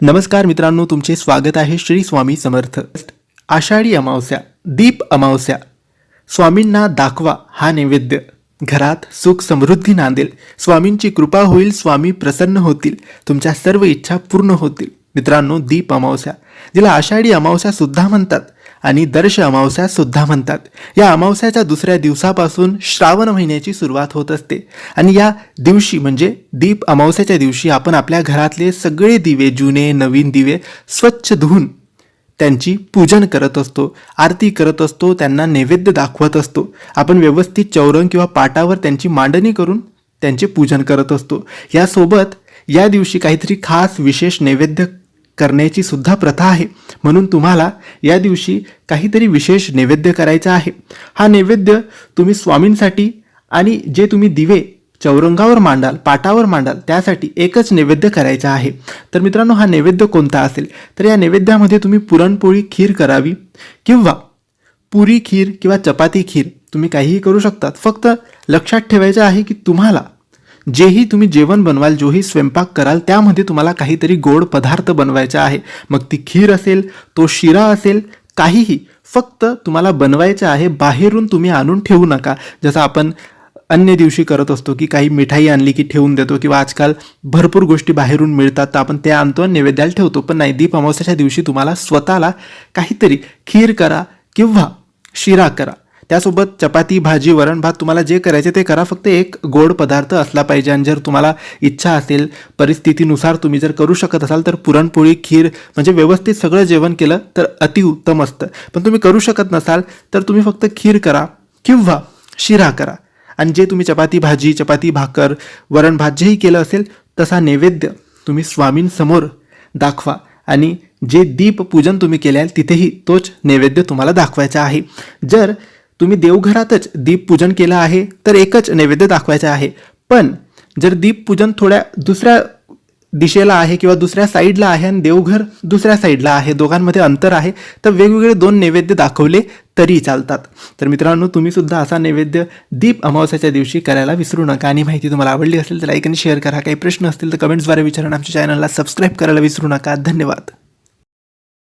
नमस्कार मित्रांनो तुमचे स्वागत आहे श्री स्वामी समर्थ. आषाढी अमावस्या दीप अमावस्या. स्वामींना दाखवा हा नैवेद्य. घरात सुख समृद्धी नांदेल. स्वामींची कृपा होईल स्वामी प्रसन्न होतील. तुमच्या सर्व इच्छा पूर्ण होतील. मित्रांनो दीप अमावस्या जिला आषाढी अमावस्या सुद्धा म्हणतात. आणि दर्श अमावस्या सुद्धा म्हणतात. या अमावस्याच्या दुसऱ्या दिवसापासून श्रावण महिन्याची सुरुवात होत असते. आणि या दिवशी म्हणजे दीप अमावस्याच्या दिवशी आपण आपल्या घरातले सगळे दिवे जुने नवीन दिवे स्वच्छ धुवून त्यांची पूजन करत असतो आरती करत असतो त्यांना नैवेद्य दाखवत असतो. आपण व्यवस्थित चौरंग किंवा पाटावर त्यांची मांडणी करून त्यांचे पूजन करत असतो. यासोबत या दिवशी काहीतरी खास विशेष नैवेद्य करण्याची सुद्धा प्रथा आहे. म्हणून तुम्हाला या दिवशी काहीतरी विशेष नैवेद्य करायचा आहे. हा नैवेद्य तुम्ही स्वामींसाठी आणि जे तुम्ही दिवे चौरंगावर मांडाल पाटावर मांडाल त्यासाठी एकच नैवेद्य करायचा आहे. तर मित्रांनो हा नैवेद्य कोणता असेल? तर या नैवेद्यामध्ये तुम्ही पुरणपोळी खीर करावी किंवा पुरी खीर किंवा चपाती खीर तुम्ही काहीही करू शकतात. फक्त लक्षात ठेवायचं आहे की तुम्हाला जेही तुम्ही जेवण बनवाल जोही स्वयंपाक कराल त्यामध्ये तुम्हाला काहीतरी गोड पदार्थ बनवायचा आहे. मग ती खीर असेल तो शिरा असेल काहीही फक्त तुम्हाला बनवायचं आहे बाहेरून तुम्ही आणून ठेवू नका. जसं आपण अन्य दिवशी करत असतो की काही मिठाई आणली की ठेवून देतो किंवा आजकाल भरपूर गोष्टी बाहेरून मिळतात तर आपण ते आणतो आणि नैवेद्याला ठेवतो. पण नाही दीप अमावस्याच्या दिवशी तुम्हाला स्वतःला काहीतरी खीर करा किंवा शिरा करा. त्यासोबत चपाती भाजी वरण भात तुम्हाला जे करायचे ते करा. फक्त एक गोड पदार्थ असला पाहिजे आणि जर तुम्हाला इच्छा असेल परिस्थितीनुसार तुम्ही जर करू शकत असाल तर पुरणपोळी खीर म्हणजे व्यवस्थित सगळं जेवण केलं तर अतिउत्तम असतं. पण तुम्ही करू शकत नसाल तर तुम्ही फक्त खीर करा किंवा शिरा करा. आणि जे तुम्ही चपाती भाजी चपाती भाकर वरण भात जेही केलं असेल तसा नैवेद्य तुम्ही स्वामींसमोर दाखवा. आणि जे दीप पूजन तुम्ही केले तिथेही तोच नैवेद्य तुम्हाला दाखवायचा आहे. जर तुम्ही देवघरातच दीप पूजन केलं आहे तर एकच नैवेद्य दाखवायचं आहे. पण जर दीप पूजन थोड्या दुसऱ्या दिशेला आहे किंवा दुसऱ्या साईडला आहे आणि देवघर दुसऱ्या साईडला आहे दोघांमध्ये अंतर आहे तर वेगवेगळे दोन नैवेद्य दाखवले तरी चालतात. तर मित्रांनो तुम्ही सुद्धा असा नैवेद्य दीप अमावस्याच्या दिवशी करायला विसरू नका. आणि माहिती तुम्हाला आवडली असेल तर लाईक आणि शेअर करा. काही प्रश्न असतील तर कमेंट्सद्वारे विचारा आमच्या चॅनलला सबस्क्राईब करायला विसरू नका. धन्यवाद.